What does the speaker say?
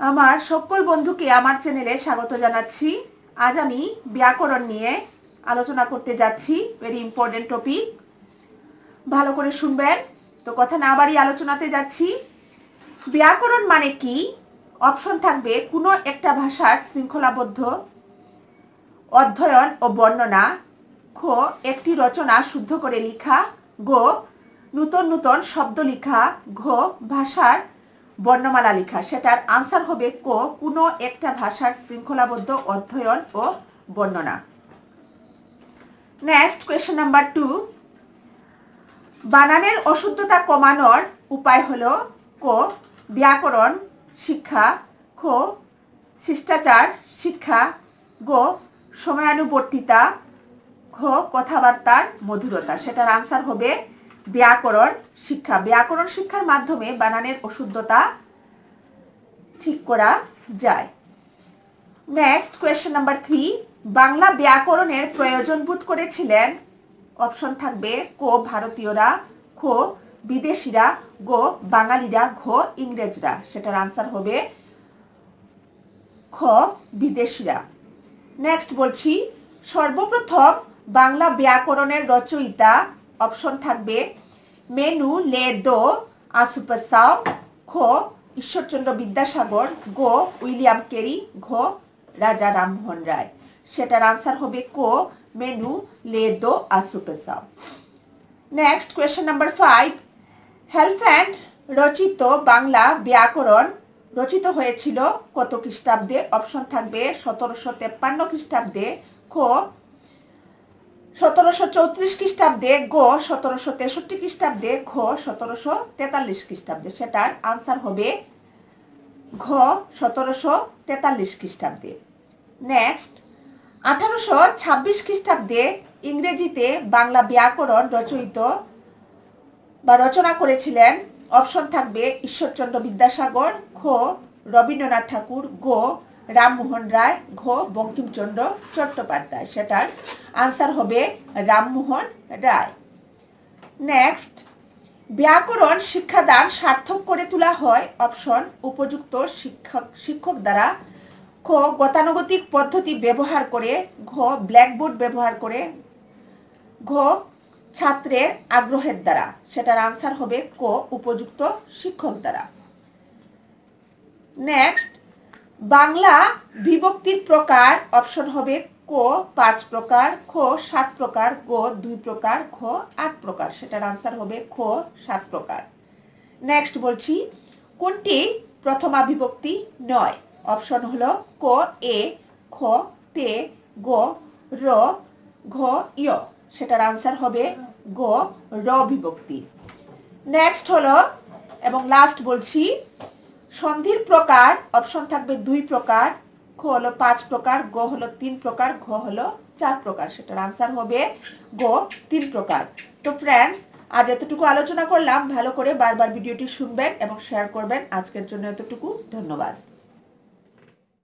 আমার সকল বন্ধুকে আমার চ্যানেলে স্বাগত জানাচ্ছি। আজ আমি ব্যাকরণ নিয়ে আলোচনা করতে যাচ্ছি ভেরি ইম্পর্টেন্ট টপিক ভালো করে শুনবেন। তো কথা না বাড়িয়ে আলোচনাতে যাচ্ছি। ব্যাকরণ মানে কি? অপশন থাকবে কোনো একটা ভাষার শৃঙ্খলাবদ্ধ অধ্যয়ন ও বর্ণনা, খ, একটি রচনা শুদ্ধ করে লিখা, গো, নূতন নূতন শব্দ লেখা, ঘ, ভাষার বর্ণমালা লেখা। সেটার আনসার হবে ক, কোনো একটা ভাষার শৃঙ্খলাবদ্ধ অধ্যয়ন ও বর্ণনা। নেক্সট কোয়েশ্চেন নাম্বার টু বানানের অশুদ্ধতা কমানোর উপায় হলো ক, ব্যাকরণ, শিক্ষা, খ, শিষ্টাচার, শিক্ষা, গ, সময়ানুবর্তিতা, ঘ, কথাবার্তার মধুরতা। সেটার আনসার হবে ব্যাকরণ শিক্ষা। ব্যাকরণ শিক্ষার মাধ্যমে বানানের অশুদ্ধতা ঠিক করা যায়। Next question number three Bangla ব্যাকরণের প্রয়োজন বোধ করেছিলেন। অপশন থাকবে ক ভারতীয়রা, খ বিদেশিরা, গ বাঙালিরা, ঘ ইংরেজরা। সেটার আনসার হবে খ বিদেশিরা। নেক্সট বলছি, সর্বপ্রথম বাংলা ব্যাকরণের রচয়িতা অপশন থাকবে মেনু লে দো আসুপাসাও খো, ঈশ্বরচন্দ্র বিদ্যাসাগর, গো, উইলিয়াম কেরি, ঘো, রাজা রামমোহন রায়। সেটার আনসার হবে কো, মেনু লে দো আসুপাসাও নেক্সট কোয়েশ্চেন নাম্বার ফাইভ হেলফ্যান্ড রচিত বাংলা ব্যাকরণ রচিত হয়েছিল কত খ্রিস্টাব্দে? অপশন থাকবে সতেরোশো তেপ্পান্ন খ্রিস্টাব্দে। খ সতেরোশো চৌত্রিশ খ্রিস্টাব্দে গো, সতেরোশো তেষট্টি খ্রিস্টাব্দে ঘ, সতেরোশো তেতাল্লিশ খ্রিস্টাব্দে। সেটার আনসার হবে ঘ, সতেরোশো তেতাল্লিশ খ্রিস্টাব্দে। নেক্সট আঠারোশো ছাব্বিশ খ্রিস্টাব্দে ইংরেজিতে বাংলা ব্যাকরণ রচয়িত বা রচনা করেছিলেন। অপশন থাকবে ঈশ্বরচন্দ্র বিদ্যাসাগর, ঘ, রবীন্দ্রনাথ ঠাকুর, গো রামমোহন রায়, ঘ বঙ্কিমচন্দ্র চট্টোপাধ্যায়। সেটার আনসার হবে রামমোহন রায়। নেক্সট ব্যাকরণ শিক্ষাদান সার্থক করে তোলা হয়। অপশন উপযুক্ত শিক্ষক শিক্ষক দ্বারা। খ, গতানুগতিক পদ্ধতি ব্যবহার করে। ঘ ব্ল্যাকবোর্ড ব্যবহার করে। ঘ, ছাত্রের আগ্রহের দ্বারা। সেটার আনসার হবে ক, উপযুক্ত শিক্ষক দ্বারা। নেক্সট বাংলা বিভক্তির প্রকার, অপশন হবে ক, পাঁচ প্রকার, খ, সাত প্রকার, গ, দুই প্রকার খ আট প্রকার। সেটার আনসার হবে খ, সাত প্রকার। নেক্সট বলছি, কোনটি প্রথমা বিভক্তি নয়? অপশন হলো ক, এ, খ, তে, গ, র, ঘ ইয় সেটার আনসার হবে গ, র বিভক্তি। নেক্সট হলো, এবং লাস্ট বলছি সন্ধির প্রকার অপশন থাকবে দুই প্রকার খ হলো পাঁচ প্রকার, গ হলো তিন প্রকার, ঘ হলো চার প্রকার। সেটার আনসার হবে গ তিন প্রকার। তো ফ্রেন্ডস আজ এতটুকু আলোচনা করলাম। ভালো করে বারবার ভিডিওটি শুনবেন এবং শেয়ার করবেন। আজকের জন্য এতটুকু। ধন্যবাদ।